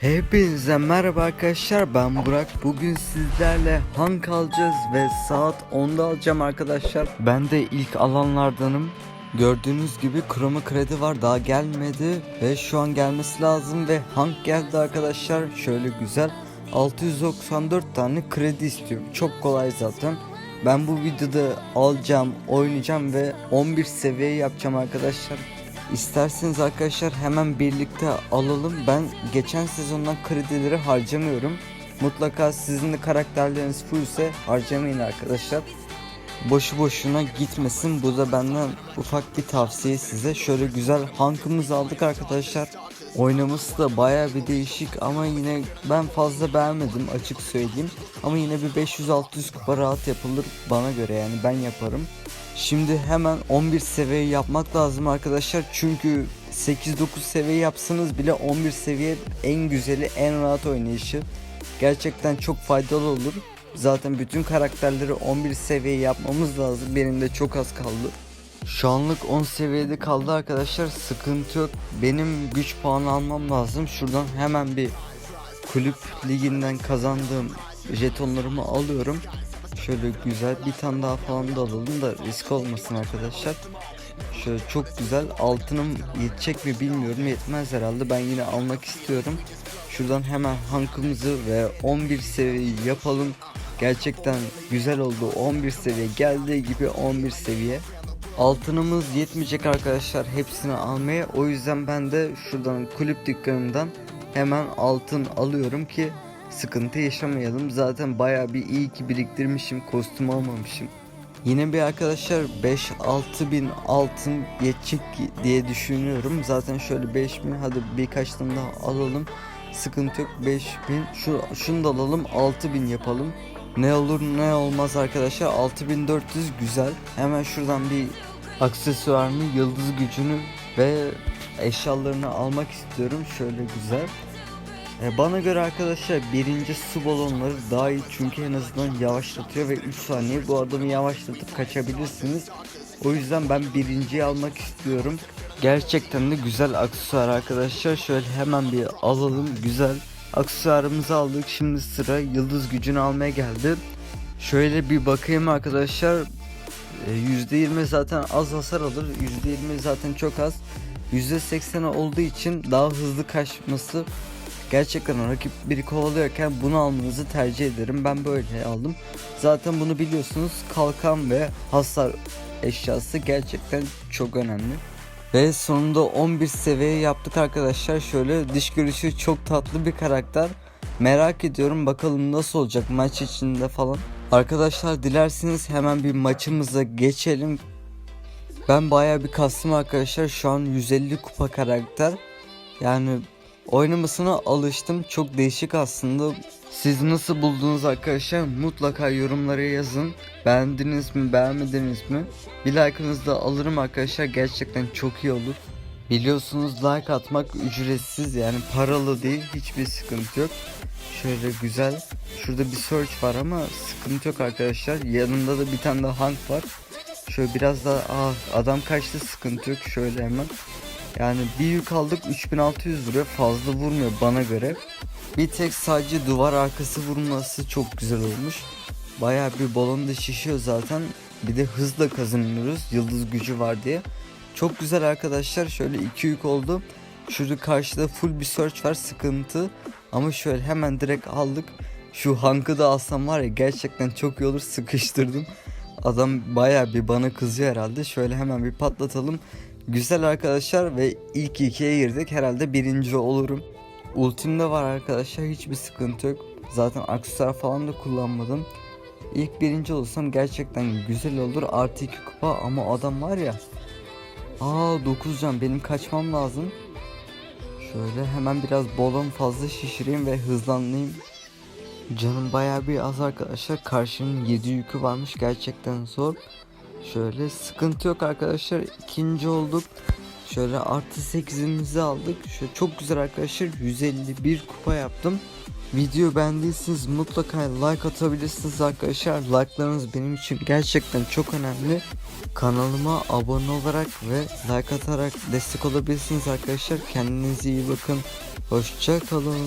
Hepinize merhaba arkadaşlar ben Burak. Bugün sizlerle Hank alacağız ve saat 10'da alacağım arkadaşlar. Ben de ilk alanlardanım. Gördüğünüz gibi kroma kredi var daha gelmedi ve şu an gelmesi lazım ve Hank geldi arkadaşlar. Şöyle güzel 694 tane kredi istiyorum. Çok kolay zaten. Ben bu videoda alacağım oynayacağım ve 11 seviye yapacağım arkadaşlar İsterseniz arkadaşlar hemen birlikte alalım. Ben geçen sezondan kredileri harcamıyorum. Mutlaka sizin de karakterleriniz fullse harcamayın arkadaşlar. Boşu boşuna gitmesin. Bu da benden ufak bir tavsiye size. Şöyle güzel hankımızı aldık arkadaşlar. Oynaması da baya bir değişik ama yine ben fazla beğenmedim açık söyleyeyim. Ama yine bir 500-600 kupa rahat yapılır bana göre yani ben yaparım. Şimdi hemen 11 seviye yapmak lazım arkadaşlar. Çünkü 8-9 seviye yapsanız bile 11 seviye en güzeli en rahat oynayışı. Gerçekten çok faydalı olur. Zaten bütün karakterleri 11 seviye yapmamız lazım. Benim de çok az kaldı. Şu anlık 10 seviyede kaldı arkadaşlar. Sıkıntı yok. Benim güç puanı almam lazım. Şuradan hemen bir kulüp liginden kazandığım jetonlarımı alıyorum. Şöyle güzel bir tane daha falan da alalım da risk olmasın arkadaşlar. Şöyle çok güzel altınım yetecek mi bilmiyorum yetmez herhalde ben yine almak istiyorum. Şuradan hemen hankımızı ve 11 seviye yapalım. Gerçekten güzel oldu 11 seviye geldiği gibi 11 seviye. Altınımız yetmeyecek arkadaşlar hepsini almaya o yüzden ben de şuradan kulüp dükkanından hemen altın alıyorum ki sıkıntı yaşamayalım. Zaten baya bir iyi ki biriktirmişim kostüm almamışım. Yine bir arkadaşlar 5-6 bin altın yetecek diye düşünüyorum. Zaten şöyle 5 bin hadi birkaç tane daha alalım. Sıkıntı yok 5 bin. Şu, şunu da alalım 6 bin yapalım. Ne olur ne olmaz arkadaşlar 6400 güzel. Hemen şuradan bir aksesuarını, yıldız gücünü ve eşyalarını almak istiyorum. Şöyle güzel. E, bana göre arkadaşlar birinci su balonları daha iyi çünkü en azından yavaşlatıyor ve 3 saniye bu adamı yavaşlatıp kaçabilirsiniz. O yüzden ben birinciyi almak istiyorum. Gerçekten de güzel aksesuar arkadaşlar. Şöyle hemen bir alalım güzel. Aksesuarımızı aldık. Şimdi sıra yıldız gücünü almaya geldi. Şöyle bir bakayım arkadaşlar. E, %20 zaten az hasar alır. %20 zaten çok az. %80 olduğu için daha hızlı kaçması Gerçekten rakip biri kovalıyorken bunu almanızı tercih ederim. Ben böyle aldım. Zaten bunu biliyorsunuz. Kalkan ve hasar eşyası gerçekten çok önemli. Ve sonunda 11 seviye yaptık arkadaşlar. Şöyle dış görüşü çok tatlı bir karakter. Merak ediyorum bakalım nasıl olacak maç içinde falan. Arkadaşlar dilerseniz hemen bir maçımıza geçelim. Ben bayağı bir kastım arkadaşlar. Şu an 150 kupa karakter. Yani oynamasına alıştım. Çok değişik aslında. Siz nasıl buldunuz arkadaşlar? Mutlaka yorumlara yazın. Beğendiniz mi, beğenmediniz mi? Bir like'ınızı da alırım arkadaşlar. Gerçekten çok iyi olur. Biliyorsunuz like atmak ücretsiz yani paralı değil. Hiçbir sıkıntı yok. Şöyle güzel. Şurada bir search var ama sıkıntı yok arkadaşlar. Yanında da bir tane daha hank var. Şöyle biraz daha ah, adam kaçtı sıkıntı yok. Şöyle hemen. Yani bir yük aldık 3600 lira fazla vurmuyor bana göre. Bir tek sadece duvar arkası vurması çok güzel olmuş. Baya bir balon da şişiyor zaten. Bir de hızla kazanıyoruz yıldız gücü var diye. Çok güzel arkadaşlar şöyle iki yük oldu. Şurada karşıda full bir search var sıkıntı. Ama şöyle hemen direkt aldık. Şu hankı da alsam var ya gerçekten çok iyi olur sıkıştırdım. Adam baya bir bana kızıyor herhalde. Şöyle hemen bir patlatalım. Güzel arkadaşlar ve ilk ikiye girdik. Herhalde birinci olurum. Ultimde var arkadaşlar hiçbir sıkıntı yok. Zaten aksesuar falan da kullanmadım. İlk birinci olursam gerçekten güzel olur. Artı 2 kupa ama adam var ya. Aa 9 can benim kaçmam lazım. Şöyle hemen biraz bolon fazla şişireyim ve hızlanayım. Canım bayağı bir az arkadaşlar. Karşının 7 yükü varmış gerçekten zor. Şöyle sıkıntı yok arkadaşlar. İkinci olduk. Şöyle artı 8'imizi aldık. Şöyle çok güzel arkadaşlar. 151 kupa yaptım. Video beğendiyseniz mutlaka like atabilirsiniz arkadaşlar. Like'larınız benim için gerçekten çok önemli. Kanalıma abone olarak ve like atarak destek olabilirsiniz arkadaşlar. Kendinize iyi bakın. Hoşça kalın.